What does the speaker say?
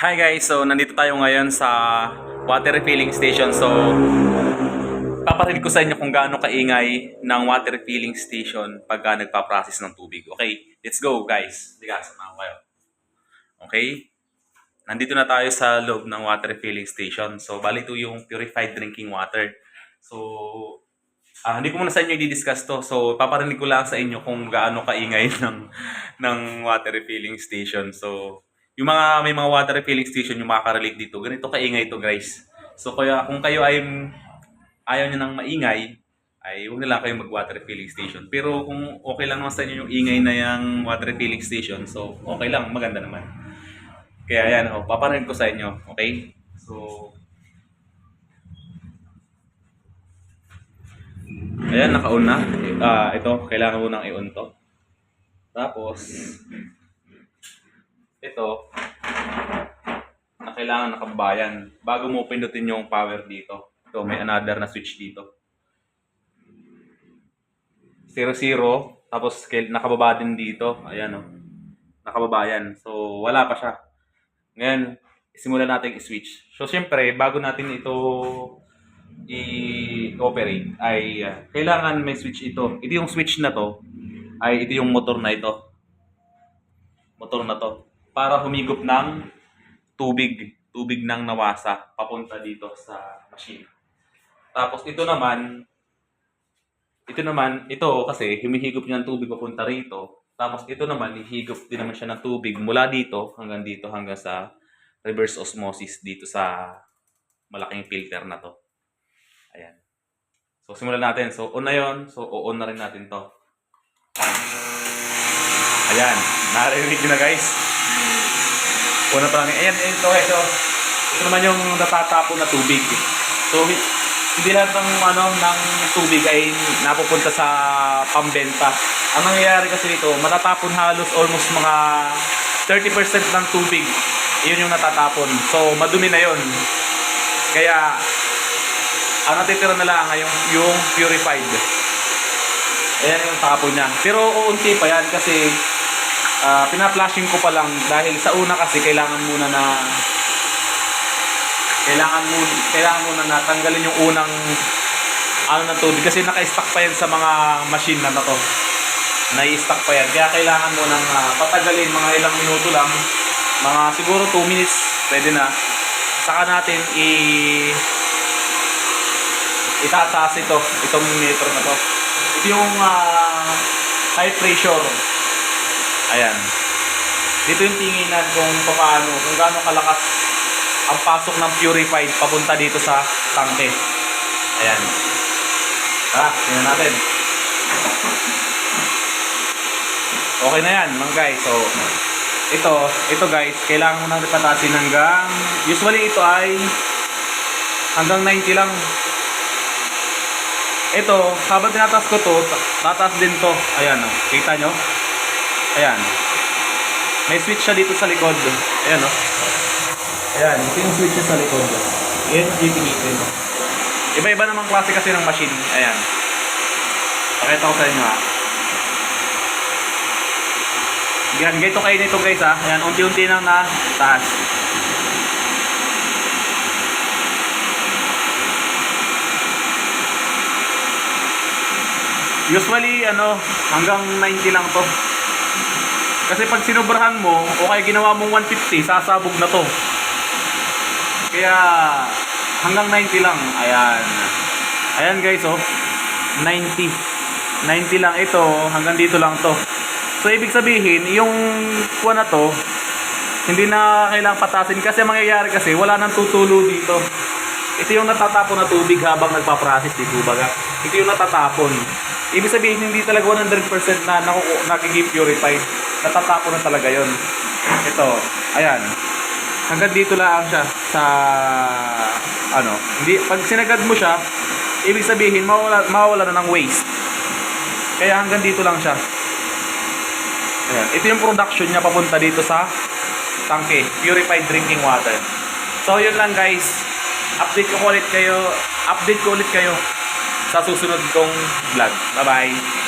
Hi guys, so nandito tayo ngayon sa water refilling station. So, paparinig ko sa inyo kung gaano kaingay ng water refilling station pagka nagpa-process ng tubig. Okay, let's go guys. Diga, sama ko kayo. Okay? Nandito na tayo sa loob ng water refilling station. So, bali ito yung purified drinking water. So, ah, hindi ko muna sa inyo i-discuss to. So, paparinig ko lang sa inyo kung gaano kaingay ng, ng water refilling station. So, yung mga may mga water refilling station yung makaka-relate dito, ganito kaingay ito guys. So kaya kung kayo ay ayaw nyo ng maingay, ay huwag na lang kayo mag-water refilling station. Pero kung okay lang naman sa inyo yung ingay na yung water refilling station, so okay lang, maganda naman. Kaya yan, oh, paparinig ko sa inyo, okay? So, ayan, naka-on na. Ah, ito, kailangan mo nang i-on to. Tapos, ito, na kailangan nakabayan bago mo pindutin yung power dito. Ito, may another na switch dito. 0, 0, tapos nakababa din dito. Ayan o. Nakababa. So, wala pa siya. Ngayon, simulan natin i-switch. So, syempre, bago natin ito i-operate, ay uh, kailangan may switch ito. Ito yung switch na to, ay ito yung motor na ito. Motor na to para humigop ng tubig, tubig ng nawasa papunta dito sa machine. Tapos ito naman, ito naman, ito kasi humihigop niya ng tubig papunta rito. Tapos ito naman, hihigop din naman siya ng tubig mula dito hanggang dito hanggang sa reverse osmosis dito sa malaking filter na to. Ayan. So simulan natin. So on na yon. So o-on na rin natin to. Ayan. Narinig nyo na guys. Una pa lang. Ayan, ito, ito. Ito naman yung natatapon na tubig. So, hi- hindi lahat ng, ano, ng tubig ay napupunta sa pambenta. Ang nangyayari kasi dito, matatapon halos almost mga 30% ng tubig. Yun yung natatapon. So, madumi na yun. Kaya, ang natitira na lang ay yung, yung purified. Ayan yung tapon niya. Pero uunti pa yan kasi Ah, pina-flashing ko pa lang dahil sa una kasi kailangan muna na kailangan mo kailangan muna na tanggalin yung unang ano na tubig kasi naka-stack pa yan sa mga machine na na to. Nai-stack pa yan. Kaya kailangan mo nang patagalin mga ilang minuto lang. Mga siguro 2 minutes pwede na. Saka natin i itataas ito, itong meter na to. Ito yung ah, high pressure Ayan. Dito yung tinginan kung paano, kung gaano kalakas ang pasok ng purified papunta dito sa tangke. Ayan. Ah, tingnan natin. Okay na yan, mga guys. So, ito, ito guys, kailangan mo nang pataasin hanggang, usually ito ay hanggang 90 lang. Ito, habang tinataas ko to, tataas din to. Ayan, oh. kita nyo? Ayan. May switch siya dito sa likod. Ayan, oh. Ayan, ito yung switch sa likod. Ayan, GPE. Iba-iba namang klase kasi ng machine. Ayan. Pakita ko sa inyo, ha. Yan, ganito kayo nito guys, ha. Ayan, unti-unti nang na taas. Usually, ano, hanggang 90 lang to. Kasi pag sinubrahan mo, o kaya ginawa mong 150, sasabog na to. Kaya, hanggang 90 lang. Ayan. Ayan guys, oh. 90. 90 lang ito, hanggang dito lang to. So, ibig sabihin, yung kuha na to, hindi na kailangang patasin kasi ang mangyayari kasi wala nang tutulo dito. Ito yung natatapon na tubig habang nagpa-process dito baga. Ito yung natatapon. Ibig sabihin hindi talaga 100% na nakuku- Natatapon na talaga yon. Ito, ayan. Hanggang dito lang siya sa ano, hindi pag sinagad mo siya, ibig sabihin mawala mawala na ng waste. Kaya hanggang dito lang siya. Ayan. Ito yung production niya papunta dito sa tangke, purified drinking water. So yun lang guys. Update ko ulit kayo. Update ko ulit kayo sa susunod kong vlog. Bye-bye.